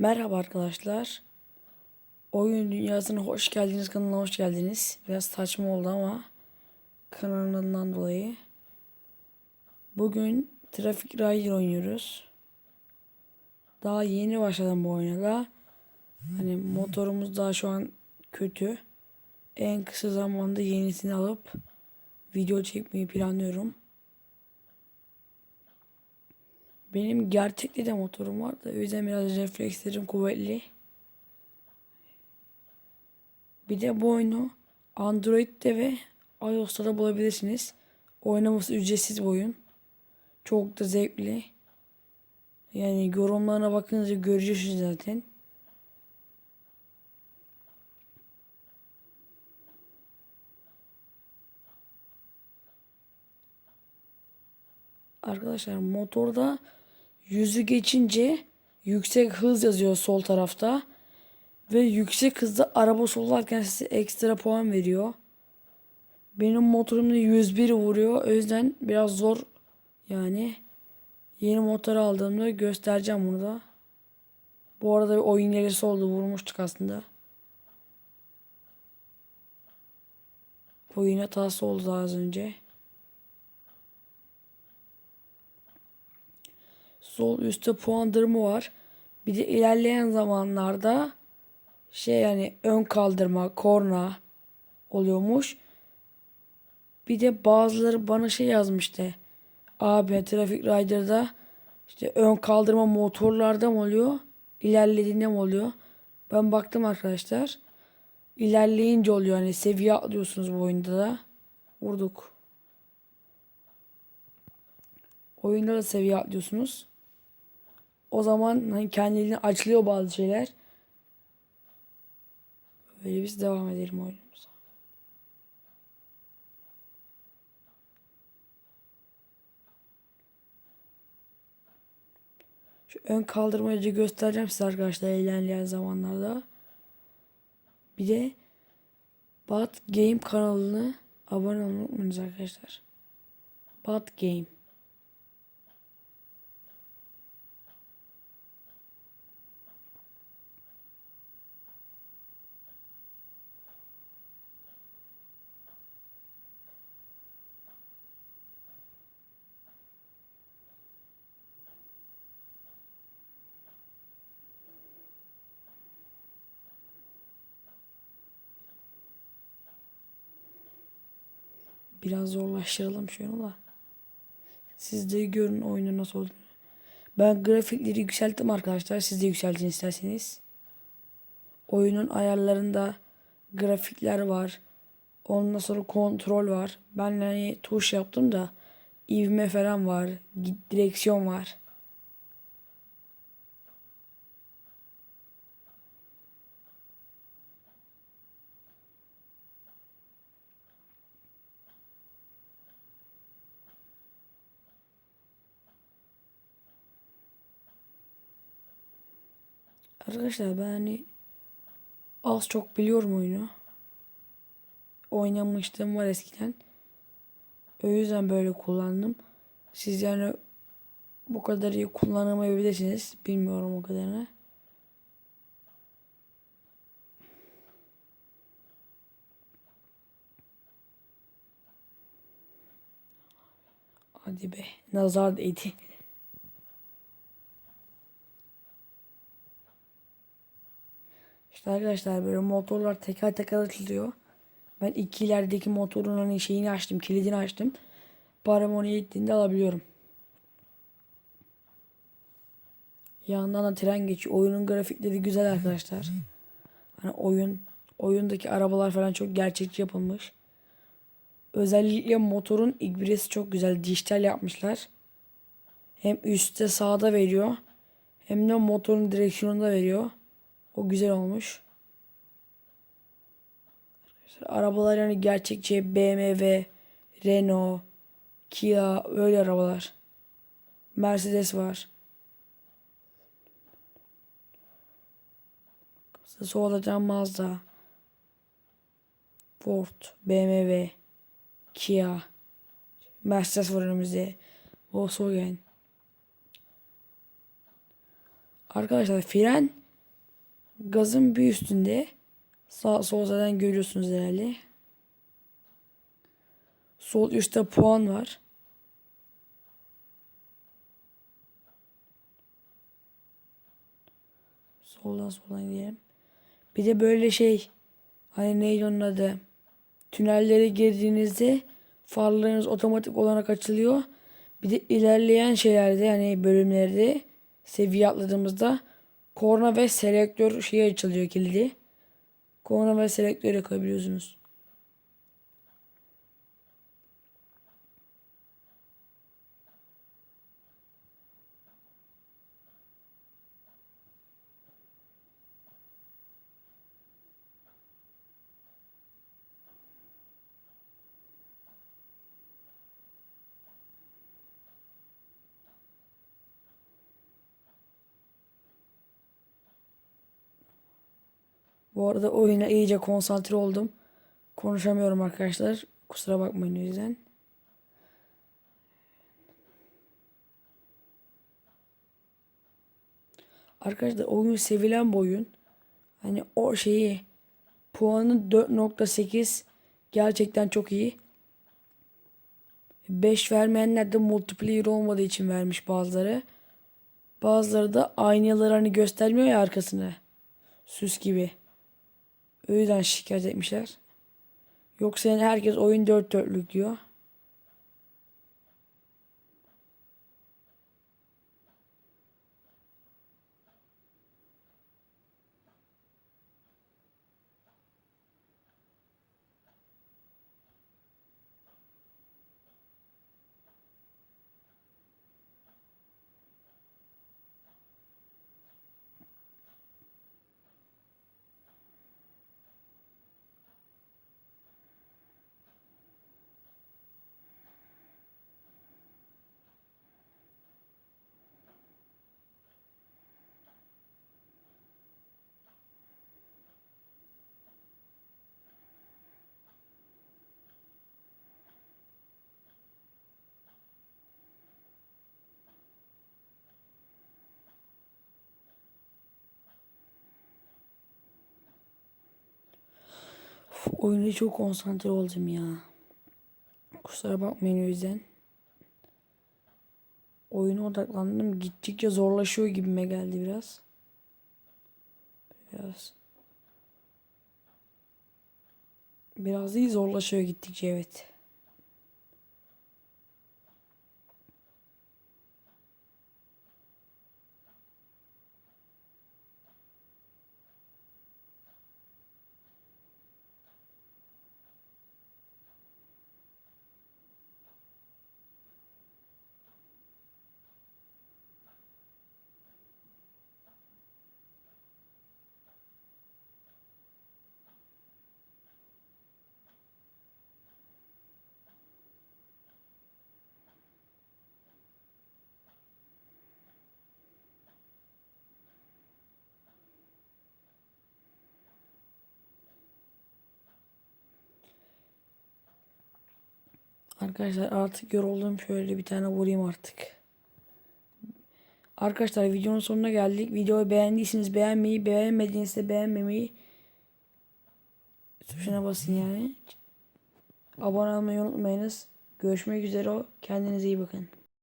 Merhaba arkadaşlar. Oyun Dünyası'na hoş geldiniz. Kanalına hoş geldiniz. Biraz saçma oldu ama kanalından dolayı. Bugün Traffic Rider oynuyoruz. Daha yeni başladım bu oyuna da. Hani motorumuz daha şu an kötü. En kısa zamanda yenisini alıp video çekmeyi planlıyorum. Benim gerçekte de motorum var da o yüzden biraz reflekslerim kuvvetli. Bir de bu oyunu Android'de ve iOS'ta da bulabilirsiniz. Oynaması ücretsiz bir oyun. Çok da zevkli. Yani yorumlarına bakınca göreceksiniz zaten. Arkadaşlar motorda yüzü geçince yüksek hız yazıyor sol tarafta. Ve yüksek hızda araba sollarken size ekstra puan veriyor. Benim motorumda 101 vuruyor. O yüzden biraz zor yani. Yeni motor aldığımda göstereceğim bunu da. Bu arada bir oyun gerisi oldu. Vurmuştuk aslında. Oyun hatası oldu az önce. Sol üstte puandırma var. Bir de ilerleyen zamanlarda şey yani ön kaldırma, korna oluyormuş. Bir de bazıları bana şey yazmıştı. Abi Traffic Rider'da işte ön kaldırma motorlarda mı oluyor? İlerlediğinde mi oluyor? Ben baktım arkadaşlar. İlerleyince oluyor. Hani seviye atlıyorsunuz bu oyunda da. Vurduk. Oyunda da seviye atlıyorsunuz. O zaman hani kendiliğinden açılıyor bazı şeyler. Böyle biz devam edelim oyunumuza. Şu ön kaldırmacı göstereceğim size arkadaşlar ilerleyen zamanlarda. Bir de Bat Game kanalını abone olmayı unutmayınız arkadaşlar. Bat Game. Biraz zorlaştıralım şunu da. Siz de görün oyunu nasıl olduğunu. Ben grafikleri yükselttim arkadaşlar. Siz de yükseltin isterseniz. Oyunun ayarlarında grafikler var. Ondan sonra kontrol var. Ben yani tuş yaptım da ivme falan var. Direksiyon var. Arkadaşlar ben hani az çok biliyorum oyunu. Oynamıştım var eskiden. O yüzden böyle kullandım. Siz yani bu kadar iyi kullanamayabilirsiniz. Bilmiyorum o kadarını. Hadi be. Nazar değdi. İşte arkadaşlar böyle motorlar teker teker açılıyor. Ben iki ilerideki motorun hani şeyini açtım, kilidini açtım. Param onu yettiğinde alabiliyorum. Yandan da tren geçiyor. Oyunun grafikleri güzel arkadaşlar. Hani oyun oyundaki arabalar falan çok gerçekçi yapılmış. Özellikle motorun ibresi çok güzel. Dijital yapmışlar. Hem üstte sağda veriyor. Hem de motorun direksiyonunda veriyor. O güzel olmuş. Arkadaşlar arabalar yani gerçekçi BMW, Renault, Kia öyle arabalar. Mercedes var. Solda Mazda, Ford, BMW, Kia, Mercedes var önümüzde. Volkswagen. Arkadaşlar fren Gazın bir üstünde. Sağ sol zaten görüyorsunuz herhalde. Sol üstte puan var. Soldan soldan gidelim. Bir de böyle şey hani neydi onun adı? Tünellere girdiğinizde farlarınız otomatik olarak açılıyor. Bir de ilerleyen şeylerde yani bölümlerde seviye atladığımızda korna ve selektör şeyi açılıyor kilidi. Korna ve selektör yakabiliyorsunuz. Bu arada oyuna iyice konsantre oldum. Konuşamıyorum arkadaşlar. Kusura bakmayın o yüzden. Arkadaşlar oyun sevilen bir oyun. Hani o şeyi puanı 4.8 gerçekten çok iyi. 5 vermeyenler de multiplayer olmadığı için vermiş bazıları. Bazıları da aynaları hani göstermiyor ya arkasını. Süs gibi. O yüzden şikayet etmişler. Yoksa yani herkes oyun dört dörtlük diyor. Oyuna çok konsantre oldum ya. Kusura bakmayın o yüzden. Oyuna odaklandım. Gittikçe zorlaşıyor gibime geldi biraz. Biraz. Biraz iyi zorlaşıyor gittikçe evet. Arkadaşlar artık yoruldum. Şöyle bir tane vurayım artık. Arkadaşlar videonun sonuna geldik. Videoyu beğendiyseniz beğenmeyi, beğenmediyseniz beğenmemeyi tuşuna basın yani. Abone olmayı unutmayınız. Görüşmek üzere. Kendinize iyi bakın.